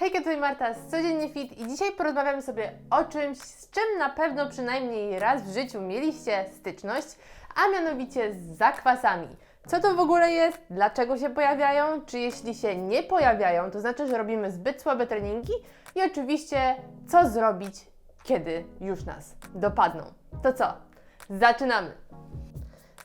Hejka, tutaj Marta z Codziennie Fit i dzisiaj porozmawiamy sobie o czymś, z czym na pewno przynajmniej raz w życiu mieliście styczność, a mianowicie z zakwasami. Co to w ogóle jest? Dlaczego się pojawiają? Czy jeśli się nie pojawiają, to znaczy, że robimy zbyt słabe treningi? I oczywiście, co zrobić, kiedy już nas dopadną? To co? Zaczynamy!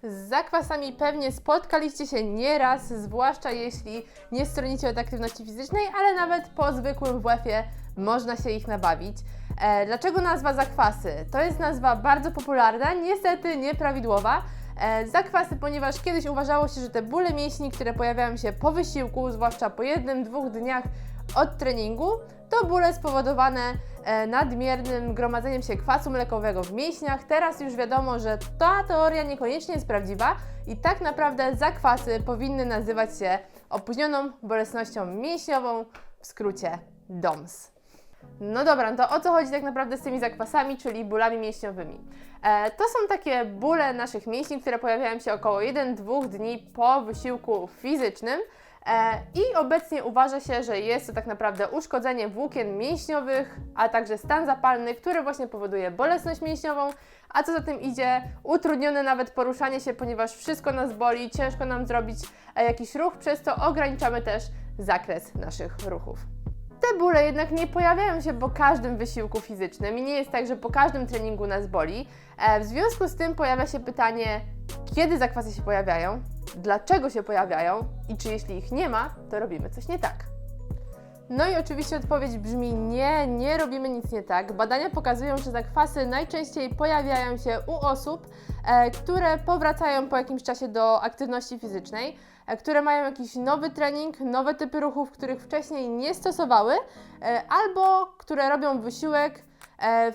Z zakwasami pewnie spotkaliście się nieraz, zwłaszcza jeśli nie stronicie od aktywności fizycznej, ale nawet po zwykłym WF-ie można się ich nabawić. E, dlaczego nazwa zakwasy? To jest nazwa bardzo popularna, niestety nieprawidłowa. E, zakwasy, ponieważ kiedyś uważało się, że te bóle mięśni, które pojawiają się po wysiłku, zwłaszcza po jednym, dwóch dniach od treningu, to bóle spowodowane e, nadmiernym gromadzeniem się kwasu mlekowego w mięśniach. Teraz już wiadomo, że ta teoria niekoniecznie jest prawdziwa i tak naprawdę zakwasy powinny nazywać się opóźnioną bolesnością mięśniową, w skrócie DOMS. No dobra, no to o co chodzi tak naprawdę z tymi zakwasami, czyli bólami mięśniowymi? E, to są takie bóle naszych mięśni, które pojawiają się około 1-2 dni po wysiłku fizycznym. E, I obecnie uważa się, że jest to tak naprawdę uszkodzenie włókien mięśniowych, a także stan zapalny, który właśnie powoduje bolesność mięśniową, a co za tym idzie, utrudnione nawet poruszanie się, ponieważ wszystko nas boli, ciężko nam zrobić e, jakiś ruch, przez to ograniczamy też zakres naszych ruchów. Te bóle jednak nie pojawiają się po każdym wysiłku fizycznym i nie jest tak, że po każdym treningu nas boli. E, W związku z tym pojawia się pytanie, kiedy zakwasy się pojawiają, dlaczego się pojawiają i czy jeśli ich nie ma, to robimy coś nie tak. No i oczywiście odpowiedź brzmi nie, nie robimy nic nie tak. Badania pokazują, że zakwasy najczęściej pojawiają się u osób, e, które powracają po jakimś czasie do aktywności fizycznej, e, które mają jakiś nowy trening, nowe typy ruchów, których wcześniej nie stosowały, e, albo które robią wysiłek,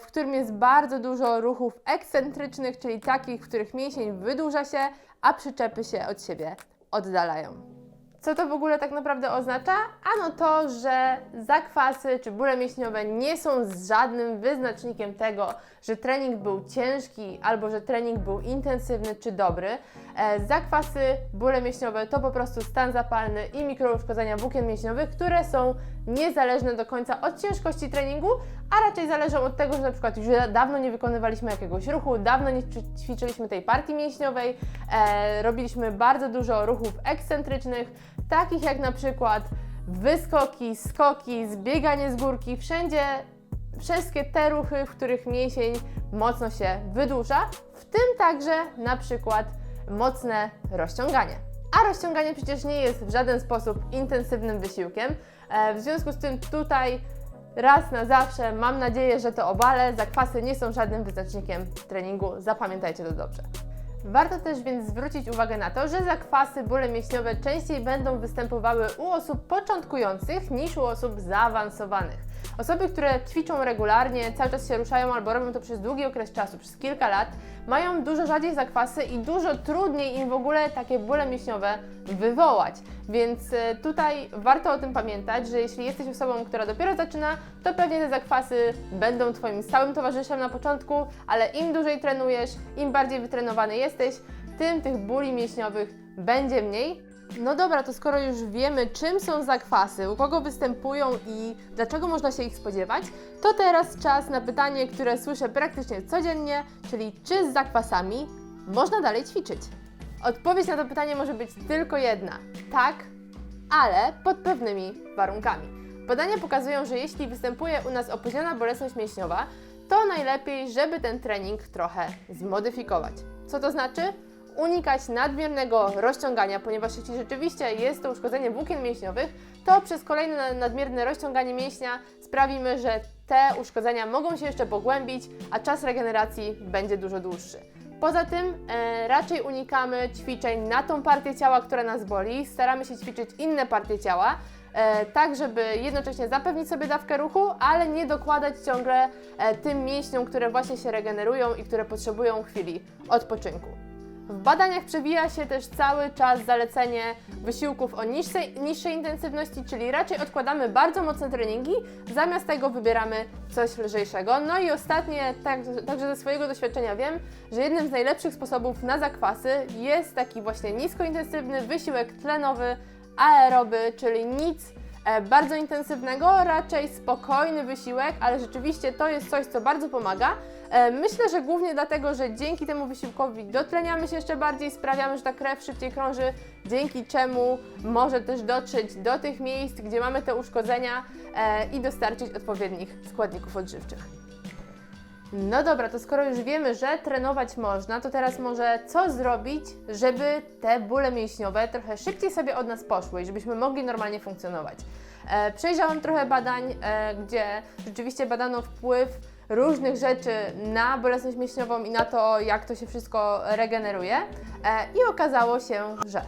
w którym jest bardzo dużo ruchów ekscentrycznych, czyli takich, w których mięsień wydłuża się, a przyczepy się od siebie oddalają. Co to w ogóle tak naprawdę oznacza? Ano to, że zakwasy czy bóle mięśniowe nie są żadnym wyznacznikiem tego, że trening był ciężki albo że trening był intensywny czy dobry. E, zakwasy, bóle mięśniowe to po prostu stan zapalny i mikrouszkodzenia włókien mięśniowych, które są niezależne do końca od ciężkości treningu, a raczej zależą od tego, że na przykład już dawno nie wykonywaliśmy jakiegoś ruchu, dawno nie ćwi- ćwiczyliśmy tej partii mięśniowej, e, robiliśmy bardzo dużo ruchów ekscentrycznych, takich jak na przykład wyskoki, skoki, zbieganie z górki, wszędzie wszystkie te ruchy, w których mięsień mocno się wydłuża, w tym także na przykład mocne rozciąganie. A rozciąganie przecież nie jest w żaden sposób intensywnym wysiłkiem, e, w związku z tym tutaj raz na zawsze mam nadzieję, że to obalę. Zakwasy nie są żadnym wyznacznikiem treningu, zapamiętajcie to dobrze. Warto też więc zwrócić uwagę na to, że zakwasy, bóle mięśniowe częściej będą występowały u osób początkujących niż u osób zaawansowanych. Osoby, które ćwiczą regularnie, cały czas się ruszają albo robią to przez długi okres czasu, przez kilka lat, mają dużo rzadziej zakwasy i dużo trudniej im w ogóle takie bóle mięśniowe wywołać. Więc e, tutaj warto o tym pamiętać, że jeśli jesteś osobą, która dopiero zaczyna, to pewnie te zakwasy będą Twoim stałym towarzyszem na początku, ale im dłużej trenujesz, im bardziej wytrenowany jesteś, tym tych bóli mięśniowych będzie mniej. No dobra, to skoro już wiemy, czym są zakwasy, u kogo występują i dlaczego można się ich spodziewać, to teraz czas na pytanie, które słyszę praktycznie codziennie, czyli czy z zakwasami można dalej ćwiczyć? Odpowiedź na to pytanie może być tylko jedna: tak, ale pod pewnymi warunkami. Badania pokazują, że jeśli występuje u nas opóźniona bolesność mięśniowa, to najlepiej, żeby ten trening trochę zmodyfikować. Co to znaczy? Unikać nadmiernego rozciągania, ponieważ jeśli rzeczywiście jest to uszkodzenie włókien mięśniowych, to przez kolejne nadmierne rozciąganie mięśnia sprawimy, że te uszkodzenia mogą się jeszcze pogłębić, a czas regeneracji będzie dużo dłuższy. Poza tym e, raczej unikamy ćwiczeń na tą partię ciała, która nas boli. Staramy się ćwiczyć inne partie ciała, e, tak żeby jednocześnie zapewnić sobie dawkę ruchu, ale nie dokładać ciągle e, tym mięśniom, które właśnie się regenerują i które potrzebują chwili odpoczynku. W badaniach przewija się też cały czas zalecenie wysiłków o niższej, niższej intensywności, czyli raczej odkładamy bardzo mocne treningi, zamiast tego wybieramy coś lżejszego. No i ostatnie, tak, także ze swojego doświadczenia wiem, że jednym z najlepszych sposobów na zakwasy jest taki właśnie niskointensywny wysiłek tlenowy, aeroby, czyli nic bardzo intensywnego, raczej spokojny wysiłek, ale rzeczywiście to jest coś, co bardzo pomaga. E, Myślę, że głównie dlatego, że dzięki temu wysiłkowi dotleniamy się jeszcze bardziej, sprawiamy, że ta krew szybciej krąży, dzięki czemu może też dotrzeć do tych miejsc, gdzie mamy te uszkodzenia e, i dostarczyć odpowiednich składników odżywczych. No dobra, to skoro już wiemy, że trenować można, to teraz może co zrobić, żeby te bóle mięśniowe trochę szybciej sobie od nas poszły i żebyśmy mogli normalnie funkcjonować. E, przejrzałam trochę badań, e, gdzie rzeczywiście badano wpływ różnych rzeczy na bolesność mięśniową i na to, jak to się wszystko regeneruje. E, I okazało się, że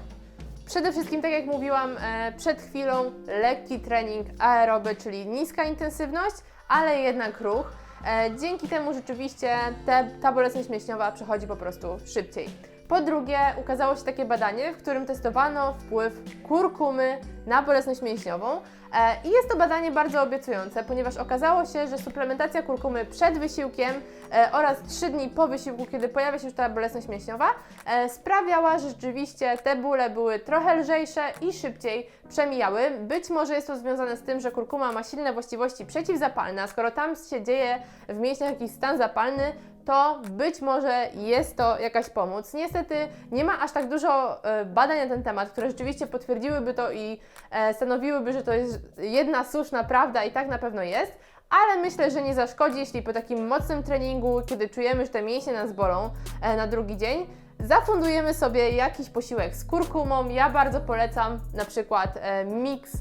Przede wszystkim, tak jak mówiłam e, przed chwilą, lekki trening aeroby, czyli niska intensywność, ale jednak ruch. E, Dzięki temu rzeczywiście te, ta bolesność mięśniowa przechodzi po prostu szybciej. Po drugie, ukazało się takie badanie, w którym testowano wpływ kurkumy na bolesność mięśniową. E, I jest to badanie bardzo obiecujące, ponieważ okazało się, że suplementacja kurkumy przed wysiłkiem e, oraz 3 dni po wysiłku, kiedy pojawia się już ta bolesność mięśniowa, e, sprawiała, że rzeczywiście te bóle były trochę lżejsze i szybciej przemijały. Być może jest to związane z tym, że kurkuma ma silne właściwości przeciwzapalne, a skoro tam się dzieje w mięśniach jakiś stan zapalny, to być może jest to jakaś pomoc. Niestety nie ma aż tak dużo e, badań na ten temat, które rzeczywiście potwierdziłyby to i e, stanowiłyby, że to jest jedna słuszna prawda i tak na pewno jest. Ale myślę, że nie zaszkodzi, jeśli po takim mocnym treningu, kiedy czujemy, że te mięśnie nas bolą e, na drugi dzień, zafundujemy sobie jakiś posiłek z kurkumą. Ja bardzo polecam na przykład miks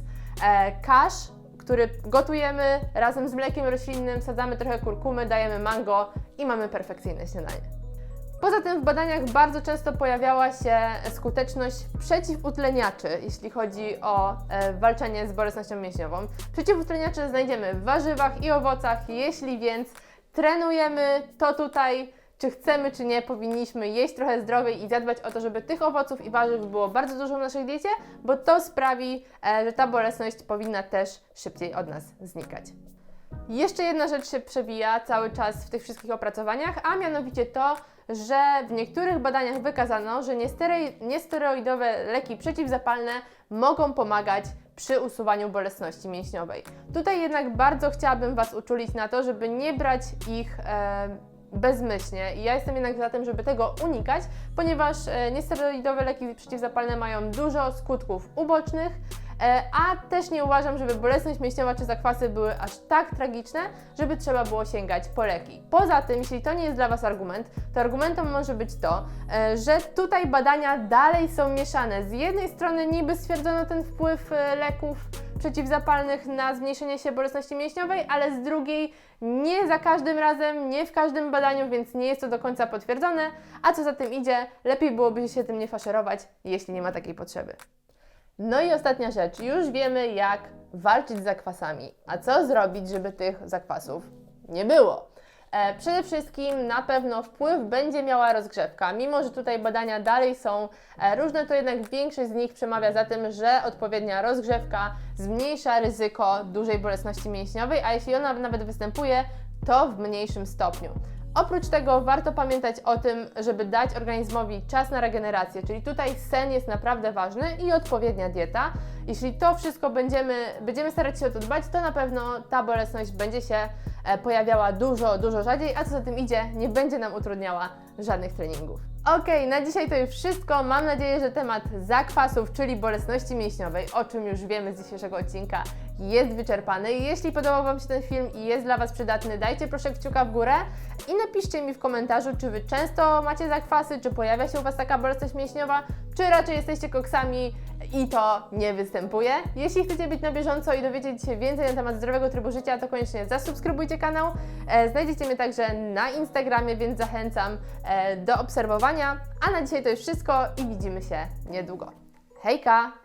kasz, który gotujemy razem z mlekiem roślinnym, sadzamy trochę kurkumy, dajemy mango i mamy perfekcyjne śniadanie. Poza tym w badaniach bardzo często pojawiała się skuteczność przeciwutleniaczy, jeśli chodzi o e, walczenie z bolesnością mięśniową. Przeciwutleniacze znajdziemy w warzywach i owocach, jeśli więc trenujemy, to tutaj czy chcemy, czy nie, powinniśmy jeść trochę zdrowiej i zadbać o to, żeby tych owoców i warzyw było bardzo dużo w naszej diecie, bo to sprawi, e, że ta bolesność powinna też szybciej od nas znikać. Jeszcze jedna rzecz się przewija cały czas w tych wszystkich opracowaniach, a mianowicie to, że w niektórych badaniach wykazano, że niesteroi- niesteroidowe leki przeciwzapalne mogą pomagać przy usuwaniu bolesności mięśniowej. Tutaj jednak bardzo chciałabym Was uczulić na to, żeby nie brać ich e, bezmyślnie. I ja jestem jednak za tym, żeby tego unikać, ponieważ e, niesteroidowe leki przeciwzapalne mają dużo skutków ubocznych, a też nie uważam, żeby bolesność mięśniowa czy zakwasy były aż tak tragiczne, żeby trzeba było sięgać po leki. Poza tym, jeśli to nie jest dla Was argument, to argumentem może być to, e, że tutaj badania dalej są mieszane. Z jednej strony niby stwierdzono ten wpływ e, leków przeciwzapalnych na zmniejszenie się bolesności mięśniowej, ale z drugiej nie za każdym razem, nie w każdym badaniu, więc nie jest to do końca potwierdzone, a co za tym idzie, lepiej byłoby się tym nie faszerować, jeśli nie ma takiej potrzeby. No i ostatnia rzecz, już wiemy jak walczyć z zakwasami, a co zrobić, żeby tych zakwasów nie było. E, przede wszystkim na pewno wpływ będzie miała rozgrzewka. Mimo, że tutaj badania dalej są e, różne, to jednak większość z nich przemawia za tym, że odpowiednia rozgrzewka zmniejsza ryzyko dużej bolesności mięśniowej, a jeśli ona nawet występuje, to w mniejszym stopniu. Oprócz tego warto pamiętać o tym, żeby dać organizmowi czas na regenerację, czyli tutaj sen jest naprawdę ważny i odpowiednia dieta. Jeśli to wszystko będziemy, będziemy starać się o to dbać, to na pewno ta bolesność będzie się e, pojawiała dużo, dużo rzadziej, a co za tym idzie, nie będzie nam utrudniała żadnych treningów. Ok, na dzisiaj to już wszystko. Mam nadzieję, że temat zakwasów, czyli bolesności mięśniowej, o czym już wiemy z dzisiejszego odcinka, jest wyczerpany. Jeśli podobał Wam się ten film i jest dla Was przydatny, dajcie proszę kciuka w górę i napiszcie mi w komentarzu, czy Wy często macie zakwasy, czy pojawia się u Was taka bolesność mięśniowa, czy raczej jesteście koksami i to nie występuje. Jeśli chcecie być na bieżąco i dowiedzieć się więcej na temat zdrowego trybu życia, to koniecznie zasubskrybujcie kanał. E, Znajdziecie mnie także na Instagramie, więc zachęcam e, do obserwowania. A na dzisiaj to już wszystko i widzimy się niedługo. Hejka!